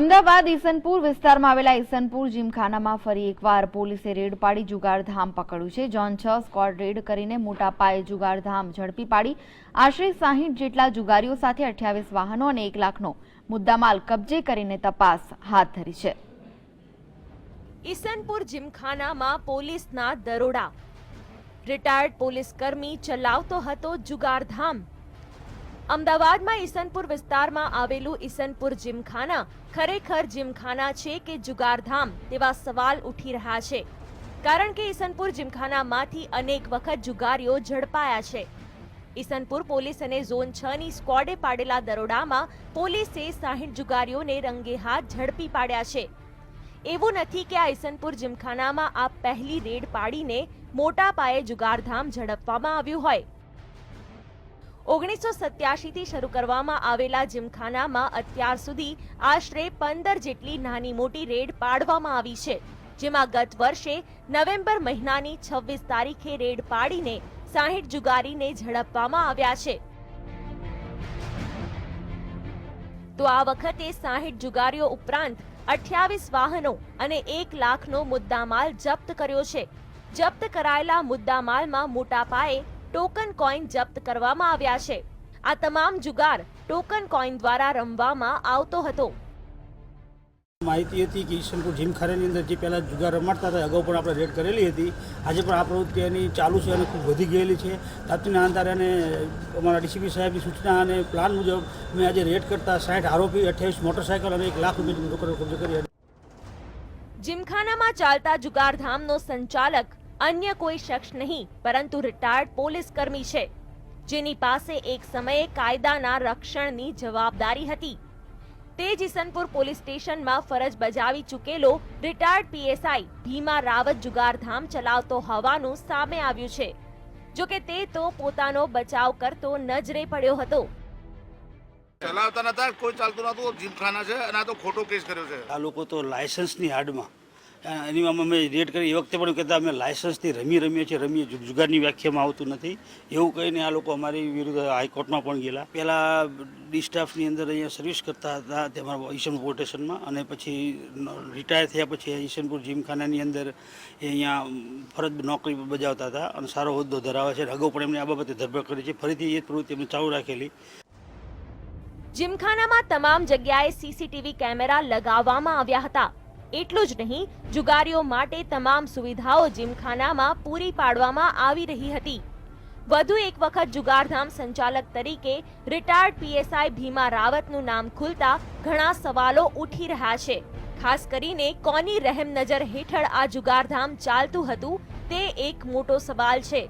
અમદાવાદ ઈસનપુર વિસ્તારમાં આવેલા ઈસનપુર જીમખાનામાં ફરી એકવાર પોલીસે રેડ પાડી જુગારધામ પકડ્યું છે. જોન છ સ્કોડ રેડ કરીને મોટા પાયે જુગારધામ ઝડપી પાડી આશરે સાહીઠ જેટલા જુગારીઓ સાથે અઠ્યાવીસ વાહનો અને એક લાખનો મુદ્દામાલ કબજે કરીને તપાસ હાથ ધરી છે. ઈસનપુર જીમખાનામાં પોલીસના દરોડા. રિટાયર્ડ પોલીસ કર્મી ચલાવતો હતો જુગારધામ. અમદાવાદમાં ઈસનપુર વિસ્તારમાં આવેલું ઈસનપુર જીમખાના ખરેખર જીમખાના છે કે જુગારધામ તેવા સવાલ ઉઠી રહ્યા છે. કારણ કે ઈસનપુર જીમખાનામાંથી અનેક વખત જુગારીઓ ઝડપાયા છે. ઈસનપુર પોલીસ અને ઝોન છ ની સ્ક્વોડે પાડેલા દરોડામાં પોલીસે સાહીઠ જુગારીઓને રંગે હાથ ઝડપી પાડ્યા છે. એવું નથી કે આ ઈસનપુર જીમખાનામાં આ પહેલી રેડ પાડીને મોટા પાયે જુગારધામ ઝડપવામાં આવ્યું હોય. ઓગણીસો સત્યાસીથી શરૂ કરવામાં આવેલા જીમખાનામાં અત્યાર સુધી આશરે પંદર જેટલી નાની મોટી રેડ પાડવામાં આવી છે, જેમાં ગત વર્ષે નવેમ્બર મહિનાની છવ્વીસ તારીખે રેડ પાડીને સાહીઠ જુગારીને ઝડપવામાં આવ્યા છે. તો આ વખતે સાહીઠ જુગારીઓ ઉપરાંત અઠ્યાવીસ વાહનો અને એક લાખનો મુદ્દામાલ જપ્ત કર્યો છે. જપ્ત કરાયેલા મુદ્દામાલમાં મોટા પાયે ટોકન કોઈન જપ્ત કરવામાં આવ્યા છે. આ તમામ જુગાર ટોકન કોઈન દ્વારા રમવામાં આવતો હતો. માહિતી હતી કે ઈસનપુર જીમખાનાની અંદર જે પહેલાં જુગાર રમાડતા હતા અગાઉ પણ આપણે રેડ કરેલી હતી. આજે પણ આ પ્રવૃત્તિ એની ચાલુ છે અને ખૂબ વધી ગયેલી છે. તાપતીના આધારે અને અમારા ડીસીપી સાહેબની સૂચના અને પ્લાન મુજબ મેં આજે રેડ કરતા સાઠ આરોપી અઠ્યાવીસ મોટરસાયકલ અને એક લાખ રૂપિયાની રોકડ કબજે કરી જીમખાનામાં ચાલતા જુગારધામનો સંચાલક અન્ય કોઈ શખ્સ નહીં પરંતુ રિટાયર્ડ પોલીસ કર્મી છે. જેની પાસે એક સમયે કાયદાના રક્ષણની જવાબદારી હતી. તે જીસનપુર પોલીસ સ્ટેશનમાં ફરજ બજાવી ચૂકેલો રિટાયર્ડ પીએસઆઈ ભીમા રાવત જુગારધામ ચલાવતો હોવાનું સામે આવ્યું છે. જો કે તે તો પોતાનો બચાવ કરતો નજરે પડ્યો હતો. ચલાવતા નતા કોઈ ચાલતું નતું જીમખાના છે અને આ તો ખોટો કેસ કર્યો છે. આ લોકો તો લાયસન્સની હાડમાં અ, એની અમે રેડ કરી, એ વખતે પણ કહેતા, અમે લાયસન્સથી રમી રમીએ છીએ, રમીએ જુગારની વ્યાખ્યામાં આવતું નથી. એવું કહીને આ લોકો અમારી વિરુદ્ધ હાઈકોર્ટમાં પણ ગયેલા. પહેલાં ડિસ્ટાફની અંદર અહીંયા સર્વિસ કરતા હતા તેમાં ઈશનપુર સ્ટેશનમાં અને પછી રિટાયર થયા પછી ઈશનપુર જીમખાનાની અંદર એ અહીંયા ફરજ નોકરી બજાવતા હતા અને સારો હોદ્દો ધરાવે છે. અગાઉ પણ એમને આ બાબતે ધરપકડ કરી છે. ફરીથી એ પ્રવૃત્તિ એમને ચાલુ રાખેલી. જીમખાનામાં તમામ જગ્યાએ સીસીટીવી કેમેરા લગાવવામાં આવ્યા હતા. એટલું જ નહીં, જુગારીઓ માટે તમામ સુવિધાઓ જીમખાનામાં પૂરી પાડવામાં આવી રહી હતી. વધુ એક વખત જુગારધામ સંચાલક તરીકે રિટાયર્ડ પીએસઆઈ ભીમા રાવતનું નામ ખુલતા ઘણા સવાલો ઉઠી રહ્યા છે. ખાસ કરીને કોની રહેમ નજર હેઠળ આ જુગારધામ ચાલતું હતું તે એક મોટો સવાલ છે.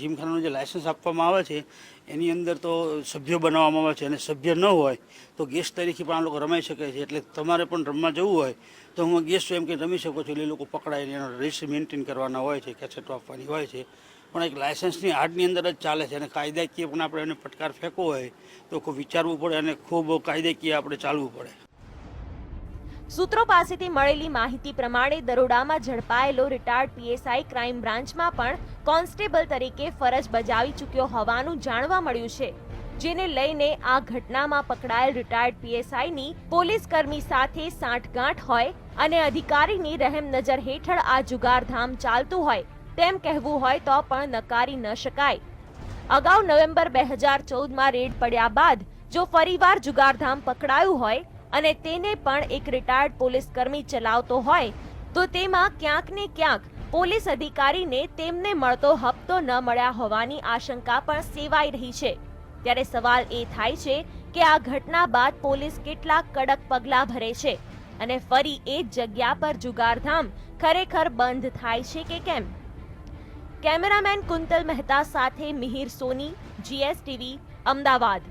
જીમખાનાનું જે લાયસન્સ આપવામાં આવે છે, એની અંદર તો સભ્ય બનાવવામાં આવે છે અને સભ્ય ન હોય, તો ગેસ્ટ તરીકે પણ આ લોકો રમાઈ શકે છે. એટલે તમારે પણ રમવા જવું હોય, તો હું ગેસ્ટ એમ કે રમી શકો છો. એટલે એ લોકો પકડાઈને એનો રજિસ્ટર મેન્ટેન કરવાના હોય છે, કેસેટો આપવાની હોય છે. પણ એક લાયસન્સની હાડની અંદર જ ચાલે છે અને કાયદાકીય પણ આપણે એને ફટકાર ફેંકવો હોય, તો ખૂબ વિચારવું પડે અને ખૂબ કાયદાકીય આપણે ચાલવું પડે. સૂત્રો પાસેથી મળેલી માહિતી પ્રમાણે દરોડામાં ઝડપાયેલો રિટાયર્ડ પીએસઆઈ ક્રાઇમ બ્રાન્ચમાં પણ કોન્સ્ટેબલ તરીકે ફરજ બજાવી ચૂક્યો હોવાનું જાણવા મળ્યું છે, જેને લઈને આ ઘટનામાં પકડાયેલ રિટાયર્ડ પીએસઆઈની પોલીસ કર્મી સાથે સાંઠગાંઠ હોય અને અધિકારીની રહેમ નજર હેઠળ આ જુગારધામ ચાલતું હોય તેમ કહેવું હોય તો પણ નકારી ન શકાય. અગાઉ નવેમ્બર બે હજાર ચૌદમાં રેડ પડ્યા બાદ જો ફરીવાર જુગારધામ પકડાયું હોય અને તેને પણ એક રિટાયર્ડ પોલીસ કર્મી ચલાવતો હોય, તો તેમાં ક્યાંક ને ક્યાંક પોલીસ અધિકારીને તેમને મળતો હપ્તો ન મળ્યા હોવાની આશંકા પણ સેવાઈ રહી છે. ત્યારે સવાલ એ થાય છે કે આ ઘટના બાદ પોલીસ કેટલા કડક પગલાં ભરે છે અને ફરી એ જ જગ્યા પર જુગારધામ ખરેખર બંધ થાય છે કે કેમ? કેમેરામેન કુંતલ મહેતા સાથે મિહિર સોની જીએસટીવી અમદાવાદ.